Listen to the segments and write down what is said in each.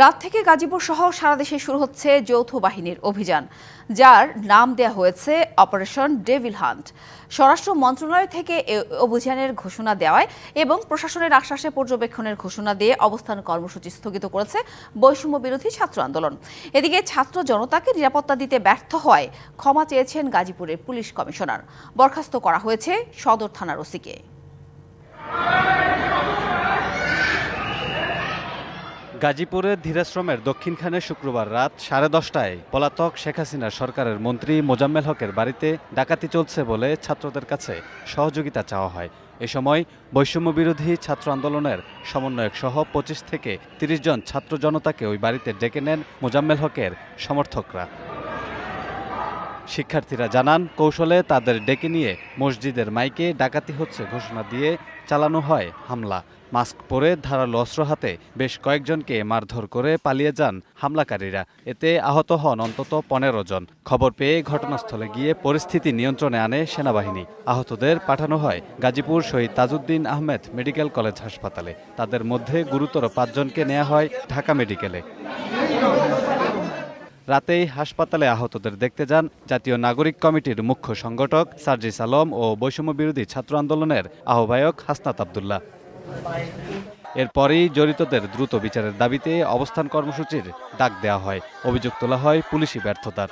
রাত থেকে গাজীপুর সহ সারা দেশে শুরু হচ্ছে যৌথ বাহিনীর অভিযান, যার নাম দেয়া হয়েছে অপারেশন ডেভিল হান্ট। স্বরাষ্ট্র মন্ত্রণালয় থেকে অভিযানের ঘোষণা দেওয়ায় এবং প্রশাসনের আশ্বাসে পর্যবেক্ষণের ঘোষণা দিয়ে অবস্থান কর্মসূচি স্থগিত করেছে বৈষম্য বিরোধী ছাত্র আন্দোলন। এদিকে ছাত্র জনতাকে নিরাপত্তা দিতে ব্যর্থ হওয়ায় ক্ষমা চেয়েছেন গাজীপুরের পুলিশ কমিশনার। বরখাস্ত করা হয়েছে সদর থানার ওসিকে। গাজীপুরের ধীরাশ্রমের দক্ষিণখানে শুক্রবার রাত সাড়ে দশটায় পলাতক শেখ হাসিনার সরকারের মন্ত্রী মোজাম্মেল হকের বাড়িতে ডাকাতি চলছে বলে ছাত্রদের কাছে সহযোগিতা চাওয়া হয়। এ সময় বৈষম্য বিরোধী ছাত্র আন্দোলনের সমন্বয়ক সহ পঁচিশ থেকে তিরিশ জন ছাত্র জনতাকে ওই বাড়িতে ডেকে নেন মোজাম্মেল হকের সমর্থকরা। শিক্ষার্থীরা জানান, কৌশলে তাদের ডেকে নিয়ে মসজিদের মাইকে ডাকাতি হচ্ছে ঘোষণা দিয়ে চালানো হয় হামলা। মাস্ক পরে ধারালো অস্ত্র হাতে বেশ কয়েকজনকে মারধর করে পালিয়ে যান হামলাকারীরা। এতে আহত হন অন্তত পনেরো জন। খবর পেয়ে ঘটনাস্থলে গিয়ে পরিস্থিতি নিয়ন্ত্রণে আনে সেনাবাহিনী। আহতদের পাঠানো হয় গাজীপুর শহীদ তাজউদ্দিন আহমেদ মেডিকেল কলেজ হাসপাতালে। তাদের মধ্যে গুরুতর পাঁচজনকে নেওয়া হয় ঢাকা মেডিকেলে। রাতেই হাসপাতালে আহতদের দেখতে যান জাতীয় নাগরিক কমিটির মুখ্য সংগঠক সার্জিস আলম ও বৈষম্য বিরোধী ছাত্র আন্দোলনের আহ্বায়ক হাসনাত আবদুল্লাহ। এরপরই জড়িতদের দ্রুত বিচারের দাবিতে অবস্থান কর্মসূচির ডাক দেওয়া হয়। অভিযোগ তোলা হয় পুলিশি ব্যর্থতার।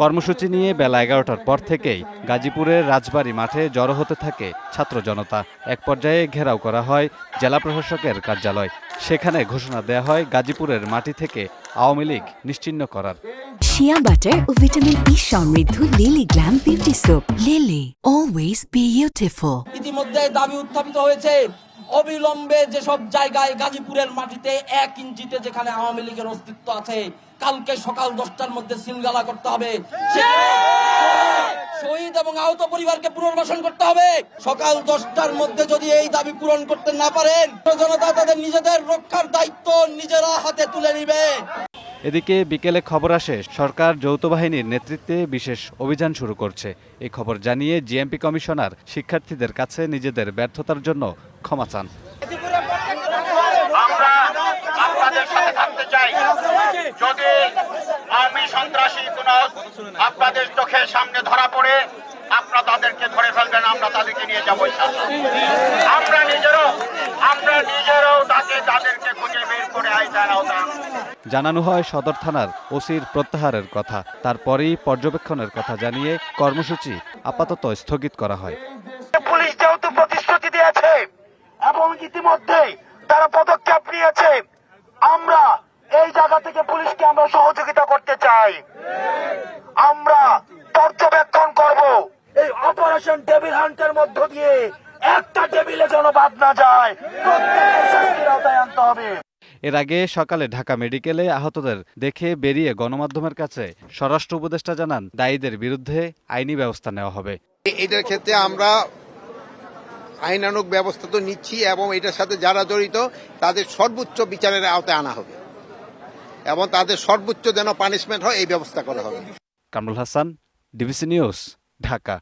কর্মসূচি নিয়ে বেলা এগারোটার পর থেকেই গাজীপুরের রাজবাড়ী মাঠে জড়ো হতে থাকে ছাত্র জনতা। এক পর্যায়ে ঘেরাও করা হয় জেলা প্রশাসকের কার্যালয়। সেখানে ঘোষণা দেয়া হয় গাজীপুরের মাটি থেকে আওয়ামী লীগ নিশ্চিহ্ন করার। শিয়া বাটার ও ভিটামিন ই সমৃদ্ধ lily glam beauty soap lily always beautiful ইতিমধ্যে দাবি উত্থাপিত হয়েছে অবিলম্বে যেসব জায়গায় গাজীপুরের মাটিতে এক ইঞ্চিতে যেখানে আওয়ামী লীগের অস্তিত্ব আছে কালকে সকাল দশটার মধ্যে সিলগালা করতে হবে। শহীদ এবং আহত পরিবারকে পুনর্বাসন করতে হবে। সকাল দশটার মধ্যে যদি এই দাবি পূরণ করতে না পারেন জনতা তাদের নিজেদের রক্ষার দায়িত্ব নিজেরা হাতে তুলে নিবে। এদিকে বিকেলে খবর আসে সরকার যৌথ বাহিনীর নেতৃত্বে বিশেষ অভিযান শুরু করছে। এই খবর জানিয়ে জিএমপি কমিশনার শিক্ষার্থীদের কাছে নিজেদের ব্যর্থতার জন্য ক্ষমা চান আমরা আপনাদের সাথে থাকতে চাই যদি আওয়ামী সন্ত্রাসী কোন আপনাদের চোখের সামনে ধরা পড়ে আপনারা তাদেরকে ধরে ফেলবেন আমরা তাদেরকে নিয়ে যাব আমরা নিজেরও আমরা নিজেরও তাকে তাদেরকে খুঁজে বের করে আইতার জানানো হয় সদর থানার ওসির প্রত্যাহারের কথা তারপরেই পর্যবেক্ষণের কথা জানিয়ে কর্মসূচি আপাতত স্থগিত করা হয়। পুলিশ যেহেতু প্রতিশ্রুতি দিয়েছে এবং ইতিমধ্যে তারা পদক্ষেপ নিয়েছে আমরা এই জায়গা থেকে পুলিশকে আমরা সহযোগিতা করতে চাই। আমরা পর্যবেক্ষণ করব। এই অপারেশন টেবিল হান্টের মধ্য দিয়ে একটা টেবিলে যেন বাদ না যায়। প্রত্যেকের শাস্তির আওতায় আনতে হবে। এর আগে সকালে ঢাকা মেডিকেলে আহতদের দেখে বেরিয়ে গণমাধ্যমের কাছে স্বরাষ্ট্র উপদেষ্টা জানান দায়ীদের বিরুদ্ধে আইনি ব্যবস্থা নেওয়া হবে। এটার ক্ষেত্রে আমরা আইনানুগ ব্যবস্থা তো নিচ্ছি এবং এটার সাথে যারা জড়িত তাদের সর্বোচ্চ বিচারের আওতায় আনা হবে। এবং তাদের সর্বোচ্চ যেন পানিশমেন্ট হয় এই ব্যবস্থা করা হবে। Kamrul Hasan DBC news Dhaka.